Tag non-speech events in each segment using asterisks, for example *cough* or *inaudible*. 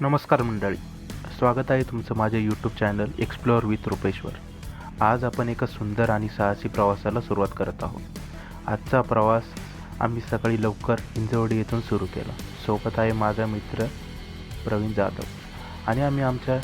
नमस्कार मंडळी. स्वागत आहे तुमचं माझ्या YouTube channel explore with Rupeshwar आज आपण एका सुंदर आणि साहसी प्रवासाला सुरुवात करत आहोत. आजचा प्रवास आम्ही सकाळी लवकर हिंजवडी येथून सुरू केला. सोबत आहे माझा मित्र प्रवीण जाधव. आणि आम्ही आमच्या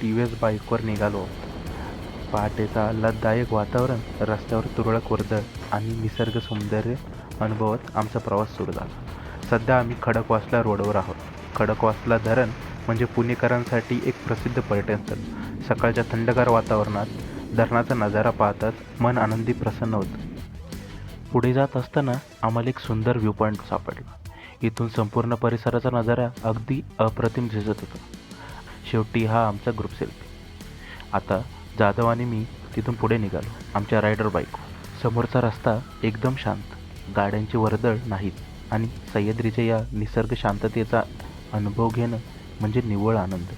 टी व्ही एस बाईकवर निघालो आहोत. पहाटेचा आल्हाददायक वातावरण रस्त्यावर तुरळक वर्दळ आणि निसर्ग सौंदर्य अनुभवत आमचा प्रवास सुरू झाला. सध्या आम्ही खडकवासला रोडवर आहोत. खडकवासला धरण म्हणजे पुणेकरांसाठी एक प्रसिद्ध पर्यटन स्थळ. सकाळच्या थंडगार वातावरणात धरणाचा नजारा पाहताच मन आनंदी प्रसन्न होतं. पुढे जात असताना आम्हाला एक सुंदर व्ह्यू पॉईंट सापडला. इथून संपूर्ण परिसराचा नजारा अगदी अप्रतिम दिसत होता. शेवटी हा आमचा ग्रुप सेल्फी आता जाधव आणि मी तिथून पुढे निघालो. आमच्या रायडर बाईक समोरचा रस्ता एकदम शांत. गाड्यांची वर्दळ नाहीत आणि सह्याद्रीच्या या निसर्ग शांततेचा अनुभव घेणं म्हणजे निव्वळ आनंद.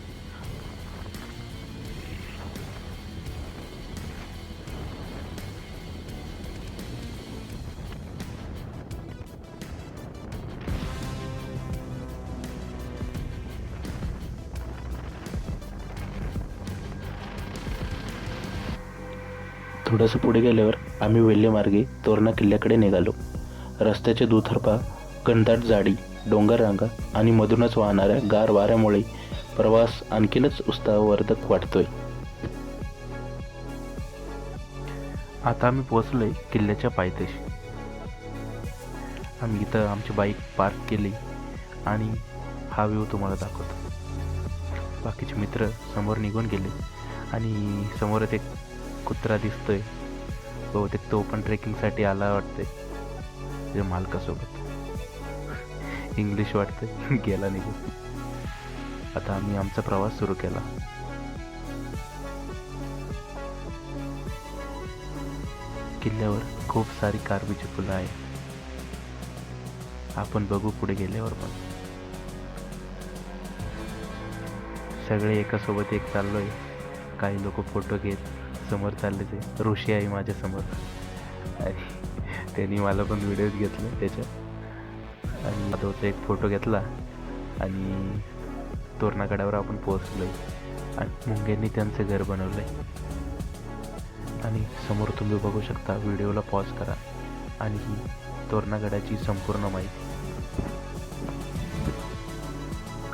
थोडंसं पुढे गेल्यावर आम्ही वेल्हेमार्गे तोरणा किल्ल्याकडे निघालो. रस्त्याचे दुतर्फा घनदाट जाडी डोंगर रांगा आणि मधूनच वाहणाऱ्या गार वाऱ्यामुळे प्रवास आणखीनच उत्साहवर्धक वाटतोय. आता आम्ही पोहोचलोय किल्ल्याच्या पायथ्याशी. आम्ही इथं आमची बाईक पार्क केली आणि हा व्ह्यू तुम्हाला दाखवतो. बाकीचे मित्र समोर निघून गेले आणि समोरच एक कुत्रा दिसतोय. बहुतेक तो पण ट्रेकिंगसाठी आला वाटतंय. मालकासोबत. इंग्लिश वाटतंय. *laughs* गेला निघून आता आम्ही आमचा प्रवास सुरू केला. किल्ल्यावर खूप सारी कारवीची फुलं आहेत. आपण बघू पुढे गेल्यावर पण. सगळे एकासोबत एक चाललोय. काही लोक फोटो घेत समोर चालले ते. ऋषी आहे माझ्यासमोर. आणि त्यांनी मला पण व्हिडिओज घेतले त्याच्यात. आणि तो एक फोटो घेतला आणि तोरणागडावर आपण पोहोचलोय. आणि मुंग्यांनी त्यांचं घर बनवलंय. आणि समोर तुम्ही बघू शकता व्हिडिओला पॉज करा. आणि ही तोरणागडाची संपूर्ण माहिती.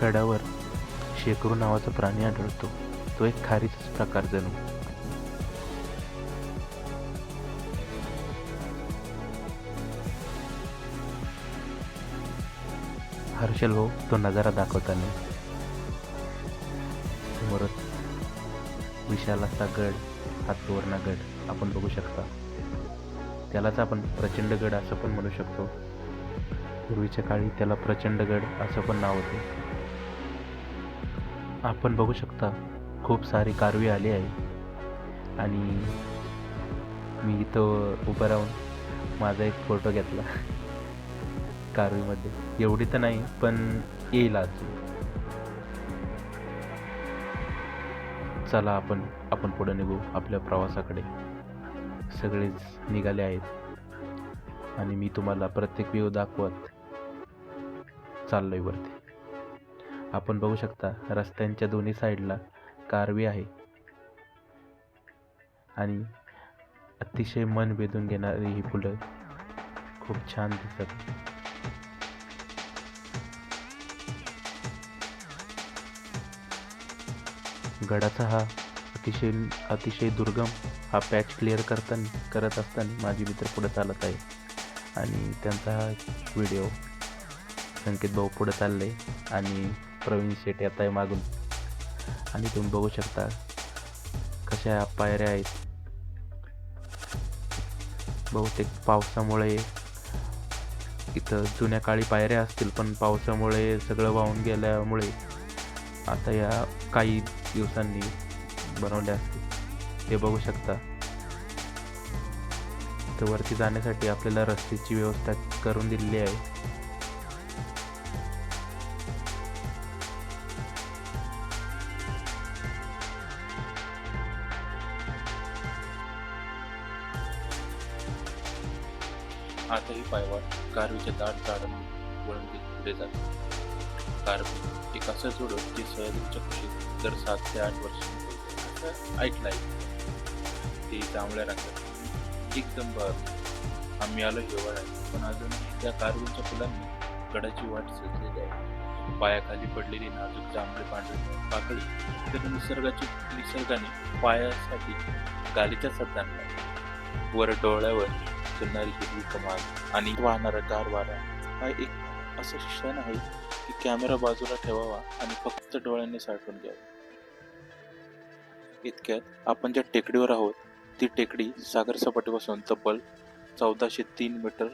गडावर शेकरू नावाचा प्राणी आढळतो. तो एक खारीचाच प्रकार जणू. हर्षल भाऊ तो नजारा दाखवताना. समोरच विशाल असा गड हा तोरणा गड आपण बघू शकता. त्यालाच आपण प्रचंड गड असं पण म्हणू शकतो. पूर्वीच्या काळी त्याला प्रचंड गड असं पण नाव होते. आपण बघू शकता खूप सारी कारवी आली आहे. आणि मी इथं उभं राहून माझा एक फोटो घेतला. कारवीमध्ये एवढी तर नाही पण येईल अजून. चला आपण आपण पुढे निघू आपल्या प्रवासाकडे. सगळेच निघाले आहेत. आणि मी तुम्हाला प्रत्येक व्ह्यू दाखवत चाललोय वरती. आपण बघू शकता रस्त्यांच्या दोन्ही साईडला कारवी आहे. आणि अतिशय मन वेधून घेणारी ही फुलं खूप छान दिसत गडाचा हा अतिशय अतिशय दुर्गम हा पॅच क्लिअर करताना करत असताना माझी मित्र पुढे चालत आहे. आणि त्यांचा हा व्हिडिओ संकेत भाऊ पुढे चालले आणि प्रवीण शेट येत आहे मागून. आणि तुम्ही बघू शकता कशा पायऱ्या आहेत. बहुतेक पावसामुळे इथं जुन्या काळी पायऱ्या असतील पण पावसामुळे सगळं वाहून गेल्यामुळे आता या काही दिवसांनी बनवले असते हे बघू शकता. तर वरती जाण्यासाठी आपल्याला रस्त्याची व्यवस्था करून दिलेली आहे. आताही पायवाट कारवीच्या दाट झाडांनी वळून पुढे जाते. कारवी एक असं जोडून जे कुशीत दर सात ते आठ वर्षांनी असं ऐकलं आहे. ते जांभळ्या रंगात एकदम बर. आम्ही आलो हिवाळ्यात पण अजून त्या कार्बनच्या फुलांनी गडाची वाट सजलेली आहे. पायाखाली पडलेली नाजूक जांभळे पांढरे पाकळी तर निसर्गाची निसर्गाने पायासाठी गालीच्या शब्द वर डोळ्यावर चलणारी हिरवी कमाल आणि वाहणारा गार वारा. हा एक असं क्षण आहे की कॅमेरा बाजूला ठेवावा आणि फक्त डोळ्यांनी साठवून घ्यावा. इतक्यात आपण ज्या टेकडीवर आहोत ती टेकडी सागर सपाटीपासून तब्बल चौदाशे तीन मीटर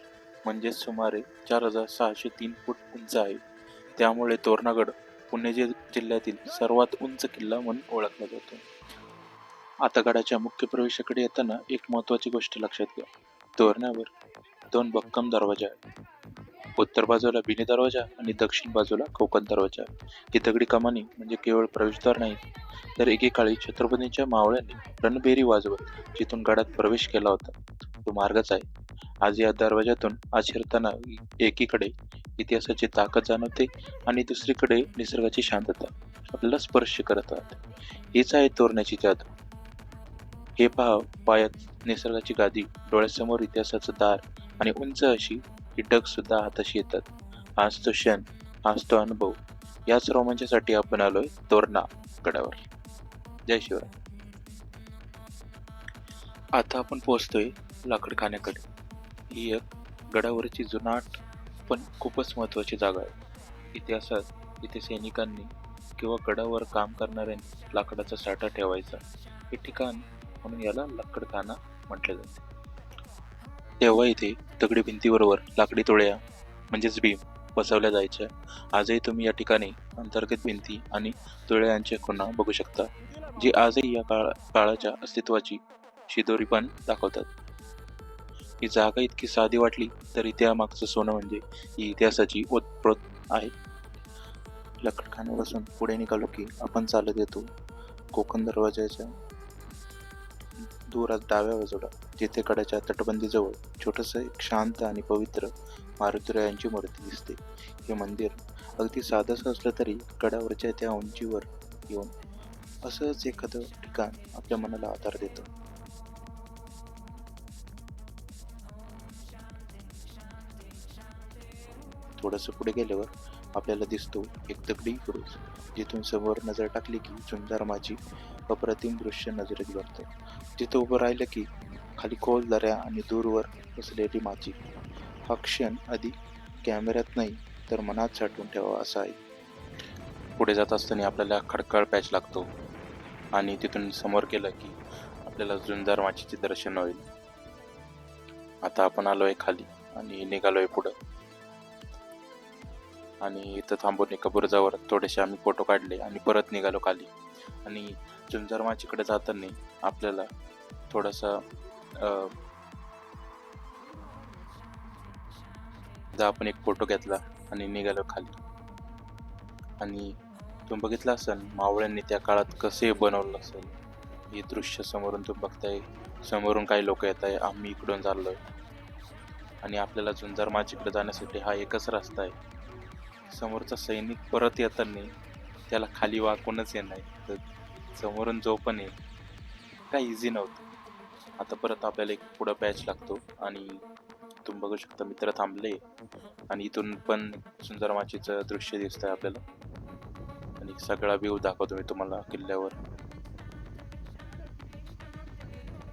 म्हणजे सुमारे चार हजार सहाशे तीन फूट उंच आहे. त्यामुळे तोरणागड पुणे जिल्ह्यातील सर्वात उंच किल्ला म्हणून ओळखला जातो. आता गडाच्या मुख्य प्रवेशाकडे येताना एक महत्वाची गोष्ट लक्षात घ्या. तोरणावर दोन भक्कम दरवाजे आहेत. उत्तर बाजूला बिनी दरवाजा आणि दक्षिण बाजूला कोकण दरवाजा. ही दगडी कमानी म्हणजे केवळ प्रवेशद्वार नाही तर एकेकाळी छत्रपतींच्या मावळ्यांनी रणबेरी वाजवत जिथून गडात प्रवेश केला होता. तो मार्गच आहे. आज या दरवाजातून आशिरताना एकीकडे इतिहासाची ताकद जाणवते आणि दुसरीकडे निसर्गाची शांतता आपल्याला स्पर्श करत राहते. हीच आहे तोरण्याची जादू हे पहा पायात निसर्गाची गादी डोळ्यासमोर इतिहासाचं दार आणि उंच अशी ही डग सुद्धा हाताशी येतात. आज तो क्षण आज तो अनुभव. याच रोमांचासाठी आपण आलोय तोरणा गडावर. जय शिवराय. आता आपण पोहोचतोय लाकडखान्याकडे. ही एक गडावरची जुनाट पण खूपच महत्वाची जागा आहे. इतिहासात इथे सैनिकांनी किंवा गडावर काम करणाऱ्यांनी लाकडाचा साठा ठेवायचा हे ठिकाण म्हणून याला लाकडखाना म्हटले जाते. तेव्हा इथे दगडी भिंतीबरोबर लाकडी तोळ्या म्हणजेच भीम बसवल्या जायच्या. आजही तुम्ही या ठिकाणी अंतर्गत भिंती आणि तुळ्या यांच्या खुणा बघू शकता जी आजही या काळ काळाच्या अस्तित्वाची शिदोरी पण दाखवतात. ही जागा इतकी साधी वाटली तरी त्यामागचं सोनं म्हणजे ही इतिहासाची ओतप्रोत आहे. लकडखान्यापासून पुढे निघालो की आपण चालत येतो कोकण दरवाजाच्या दूरात डाव्या बाजूला. जेथे कडाच्या तटबंदीजवळ छोटंसं एक शांत आणि पवित्र मारुतीरायांची मूर्ती दिसते. हे मंदिर अगदी साधंसं असलं तरी कडावरच्या त्या उंचीवर येऊन असंच एखादं ठिकाण आपल्या मनाला आधार देतं. थोडंसं पुढे गेल्यावर आपल्याला दिसतो एक दगडी क्रूज जिथून समोर नजर टाकली की सुंदर माझी अप्रतिम दृश्य नजरेत भरतं. जिथं उभं राहिलं की खाली खोल दऱ्या आणि दूरवर बसलेली माझी हा क्षण आधी कॅमेऱ्यात नाही तर मनात साठवून ठेवा असा आहे. पुढे जात असताना आपल्याला खडकाळ पॅच लागतो आणि तिथून समोर गेलं की आपल्याला जुंजार माचीचे दर्शन होईल. आता आपण आलोय खाली आणि निघालोय पुढं. आणि इथं थांबून एका बुरुजावर थोडेसे आम्ही फोटो काढले आणि परत निघालो खाली. आणि झुंजारमाचीकडे जाताना आपल्याला थोडासा आपण एक फोटो घेतला आणि निघालो खाली. आणि तुम्ही बघितलं असेल मावळ्यांनी त्या काळात कसे बनवलं असेल. हे दृश्य समोरून तुम्ही बघताय. समोरून काही लोक येत आहे आम्ही इकडून चाललोय. आणि आपल्याला झुंजार माचीकडे जाण्यासाठी हा एकच रस्ता आहे. समोरचा सैनिक परत येताना त्याला खाली वाकूनच येणार तर समोरून जो पण आहे काय इझी नव्हतं. आता परत आपल्याला एक पुढं बॅच लागतो आणि तुम्ही बघू शकता मित्र थांबले. आणि इथून पण सुंदर माचीचं दृश्य दिसतंय आपल्याला. आणि सगळा व्ह्यू दाखवतो मी तुम्हाला किल्ल्यावर.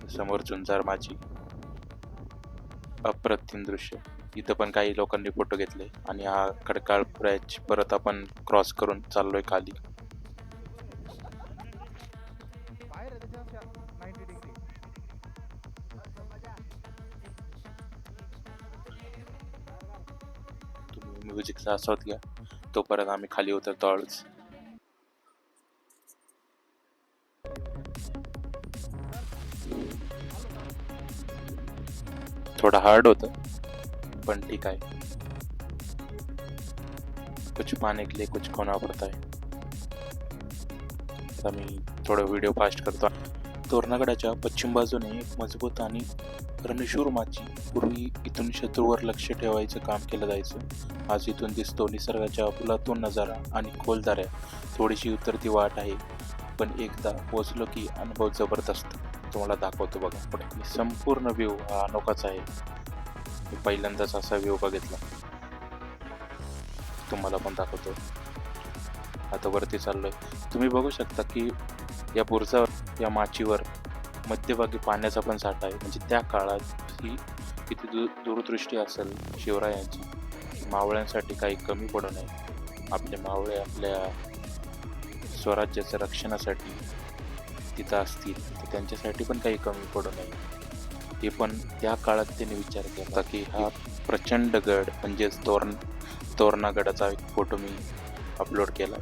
समोर झुंजार माची अप्रतिम दृश्य. इथं पण काही लोकांनी फोटो घेतले. आणि हा खडकाळ ब्रॅच परत आपण क्रॉस करून चाललोय खाली. म्युझिकचा आस्वाद घ्या तोपर्यंत आम्ही खाली उतरतो हळूच थोडं हार्ड होतं पण ठीक आहे कुछ पाने के लिए कुछ खोना पड़ता है। आता मी थोडं व्हिडिओ फास्ट करतो तोरणागडाच्या पश्चिम बाजूने एक मजबूत आणि रणशूरमाची पूर्वी इथून शत्रूवर लक्ष ठेवायचं काम केलं जायचं. आज इथून दिसतो निसर्गाच्या अपुलातून नजारा आणि खोलदाऱ्या थोडीशी उतरती वाट आहे पण एकदा पोचलो की अनुभव जबरदस्त. तुम्हाला दाखवतो बघा पुढे. संपूर्ण व्ह्यू हा अनोखाच आहे. मी पहिल्यांदाच असा व्ह्यू बघितला. तुम्हाला पण दाखवतो. आता वरती चाललोय. तुम्ही बघू शकता की या बुरजावर या माचीवर मध्यभागी पाण्याचा पण साठा आहे. म्हणजे त्या काळात ही किती दू दूरदृष्टी असेल शिवरायांची मावळ्यांसाठी काही कमी पडू नये. आपले मावळे आपल्या स्वराज्याच्या रक्षणासाठी तिथं असतील तर त्यांच्यासाठी पण काही कमी पडू नये. ते पण त्या काळात त्यांनी विचार केला की हा प्रचंड गड म्हणजेच तोरण तोरणागडाचा एक फोटो मी अपलोड केला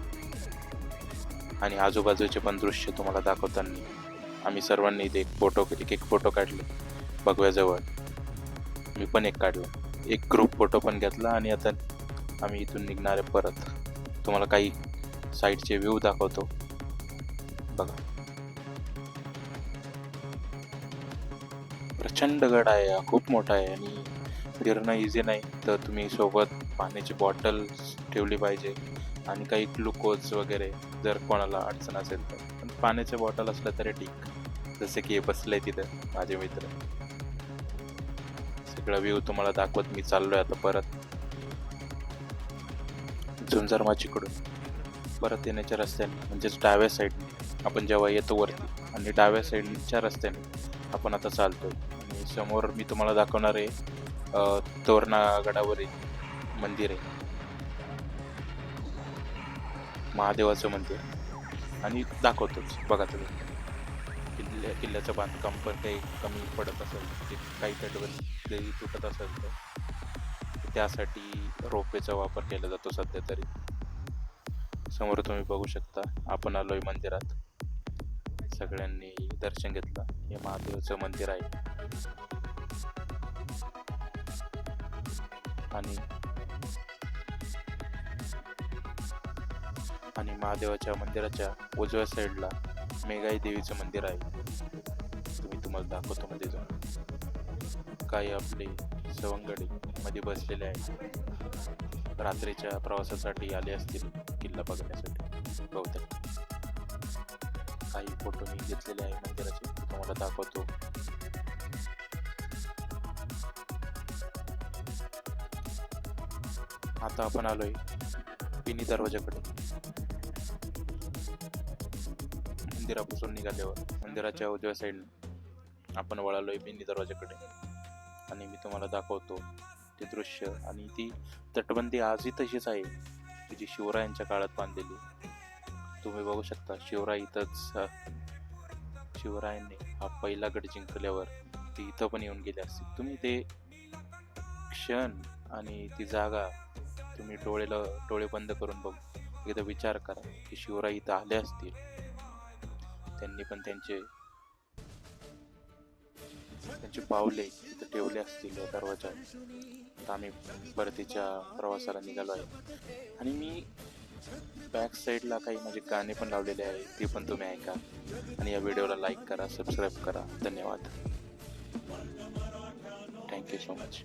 आणि आजूबाजूचे पण दृश्य तुम्हाला दाखवताना आम्ही सर्वांनी इथे एक फोटो एक एक फोटो काढले. बघव्याजवळ. मी पण एक काढला. एक ग्रुप फोटो पण घेतला आणि आता आम्ही इथून निघणार आहे परत. तुम्हाला काही साईडचे व्ह्यू दाखवतो. बघा. प्रचंड गड आहे. खूप मोठा आहे आणि फिरणं इझी नाही. तर तुम्ही सोबत पाण्याची बॉटल ठेवली पाहिजे. आणि काही ग्लुकोज वगैरे जर कोणाला अडचण असेल तर. पण पाण्याच्या बॉटल असलं तरी ठीक. जसे की हे बसलंय तिथं माझे मित्र. सगळं व्ह्यू तुम्हाला दाखवत मी चाललोय आता परत. झुंजरमाचीकडून परत येण्याच्या रस्त्याने म्हणजेच डाव्या साईडने आपण जेव्हा येतो वरती आणि डाव्या साईडच्या रस्त्याने आपण आता चालतोय. आणि समोर मी तुम्हाला दाखवणार आहे तोरणा गडावरील मंदिर आहे. महादेवाचं मंदिर. आणि दाखवतोच बघा तुम्ही. किल्ल्या किल्ल्याचं बांधकाम पण काही कमी पडत असेल ते काही तटबंदी तुटत असेल तर. त्यासाठी रोपेचा वापर केला जातो सध्या तरी. समोर तुम्ही बघू शकता आपण आलोय मंदिरात. सगळ्यांनी दर्शन घेतलं हे महादेवाचं मंदिर आहे. आणि आणि महादेवाच्या मंदिराच्या उजव्या साईडला मेघाई देवीचं मंदिर आहे. तुम्ही तुम्हाला दाखवतो मध्ये जाऊन. काही आपले सवंगडी मध्ये बसलेले आहेत. रात्रीच्या प्रवासासाठी आले असतील किल्ला बघण्यासाठी. बहुतेक. काही फोटो मी घेतलेले आहे मंदिराचे. तुम्हाला दाखवतो. आता आपण आलोय पिनी दरवाजाकडे. मंदिरापासून निघाल्यावर मंदिराच्या उजव्या साईडने आपण वळालोय पिनी दरवाजाकडे. आणि मी तुम्हाला दाखवतो ते दृश्य. आणि ती तटबंदी आजही तशीच आहे. की जी शिवरायांच्या काळात बांधलेली. तुम्ही बघू शकता शिवराय इथंच शिवरायांनी हा पहिला गड जिंकल्यावर ते इथं पण येऊन गेले असतील तुम्ही ते क्षण आणि ती जागा तुम्ही डोळेला डोळे बंद करून बघ एकदा विचार करा की शिवराय इथं आले असतील. त्यांनी पण त्यांचे त्यांचे पावले इथं ठेवले असतील दरवाजा. तर आम्ही परतीच्या प्रवासाला निघालो आहे. आणि मी बॅक साईडला काही माझे गाणे पण लावलेले आहे ते पण तुम्ही ऐका. आणि या व्हिडिओला लाईक करा सबस्क्राईब करा. धन्यवाद. Thank you so much